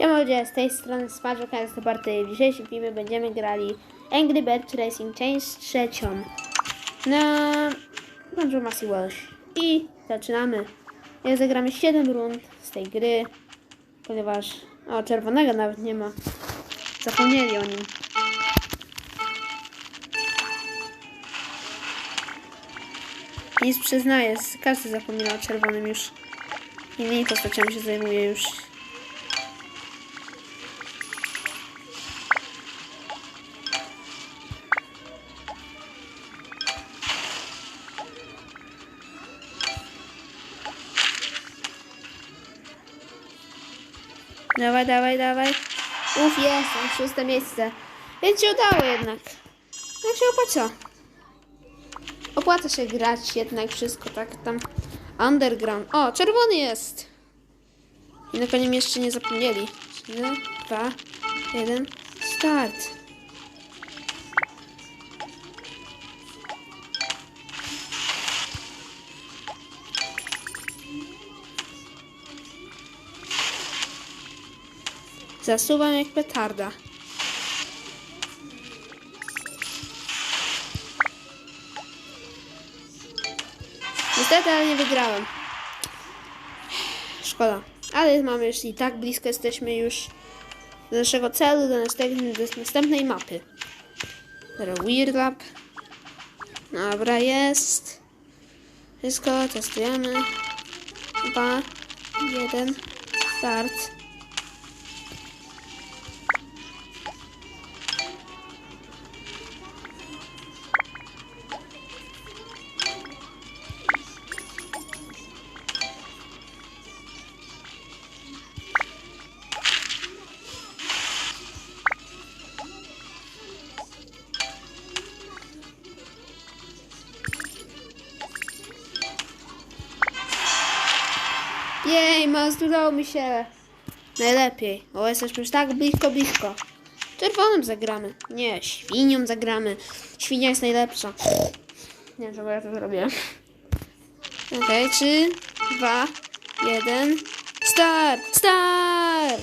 Siema ludzie, z tej strony Smaczok z Party. W dzisiejszym filmie będziemy grali Angry Birds Racing Chains trzecią na Banjo Massey Welsh. I zaczynamy. Ja zagramy 7 rund z tej gry, ponieważ o czerwonego nawet nie ma. Zapomnieli o nim. Nic przyznaję, każdy zapomina o czerwonym już. Innymi postaciami się zajmuje już. Dawaj, dawaj, dawaj. Uf, jestem, szóste miejsce. Więc się udało jednak. Jak się opłaca? Opłaca się grać jednak wszystko tak tam. Underground. O, czerwony jest. I na koniec jeszcze nie zapomnieli. 3, 2, 1, start. Zasuwam jak petarda. Niestety, ale nie wygrałem. Szkoda. Ale mamy już i tak blisko jesteśmy już do naszego celu, do, następnej, do następnej mapy. Weird Lab. Dobra, jest. Wszystko, testujemy. Dwa, jeden, start. Mas, udało mi się. Najlepiej. O, jesteśmy już tak blisko, blisko. Czerwonym zagramy. Nie, świnią zagramy. Świnia jest najlepsza. Nie wiem, czemu ja to zrobię. Okej, okay, trzy, dwa, jeden. Start! Start!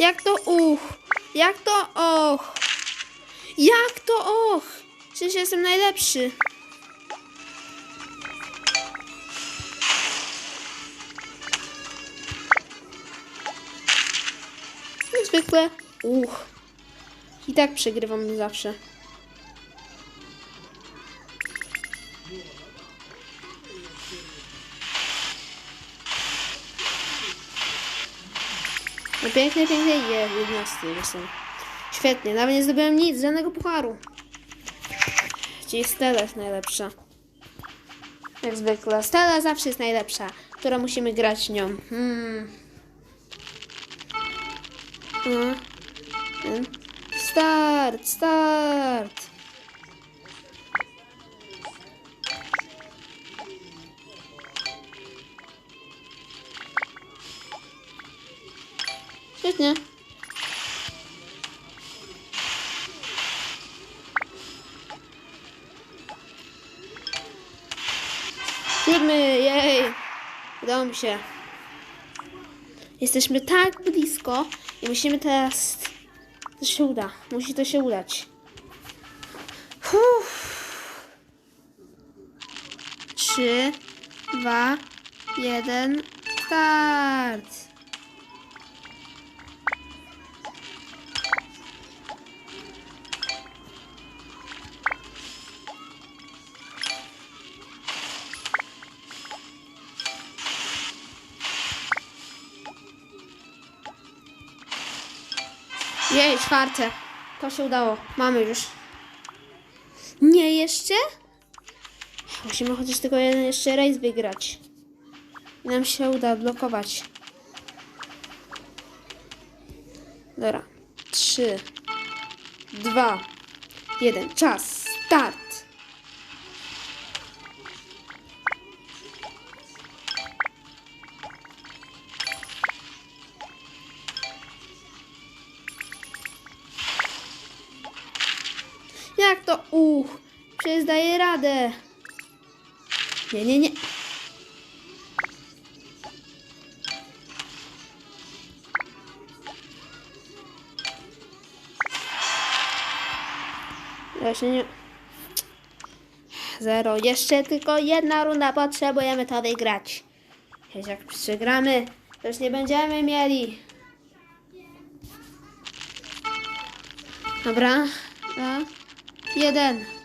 Jak to uch? Jak to och? Jak to och? Przecież jestem najlepszy. Jak zwykle. Uch. I tak przegrywam zawsze. No pięknie, pięknie. Je, 11 jestem. Świetnie, nawet nie zdobyłem nic, żadnego pucharu. Czyli Stella jest najlepsza. Jak zwykle. Stella zawsze jest najlepsza, która musimy grać nią. Hmm. Hmm. Hmm. Start, start. Świetnie. Jej! Udało mi się. Jesteśmy tak blisko i musimy teraz... To się uda. Musi to się udać. Uff. Trzy, dwa, jeden, start! Jej, czwarte. To się udało. Mamy już. Nie jeszcze? Musimy chociaż tylko jeden jeszcze race wygrać. I nam się uda odblokować. Dobra. Trzy, dwa, jeden. Czas. Start. Daję radę. Nie, nie, nie. Właśnie nie. Zero. Jeszcze tylko jedna runda potrzebujemy to wygrać. Jak przegramy, to już nie będziemy mieli. Dobra. Dwa. Jeden.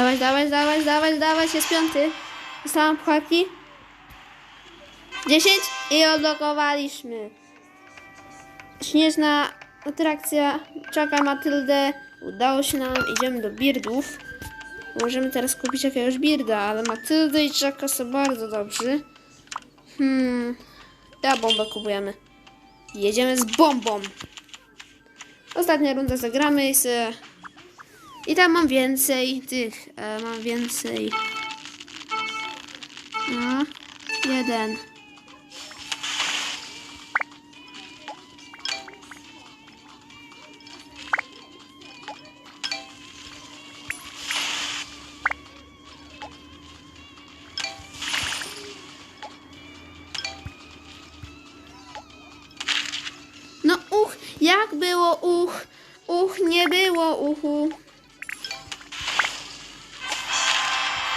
Dawać, dawać, dawać, dawać, dawać. Jest piąty. Dostałam pucharki. 10 i odblokowaliśmy. Śnieżna atrakcja czeka Matyldę. Udało się nam. Idziemy do birdów. Możemy teraz kupić jakiegoś birda, ale Matyldy i Czaka są bardzo dobrzy. Hmm. Ja bombę kupujemy. Jedziemy z bombą. Ostatnia runda zagramy i se... I tam mam więcej tych. E, mam więcej. No. Jeden. No uch, jak było uch? Uch, nie było uchu.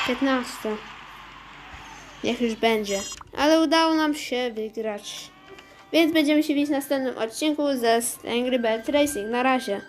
15. Jak już będzie. Ale udało nam się wygrać. Więc będziemy się widzieć w następnym odcinku ze Angry Bird Racing. Na razie.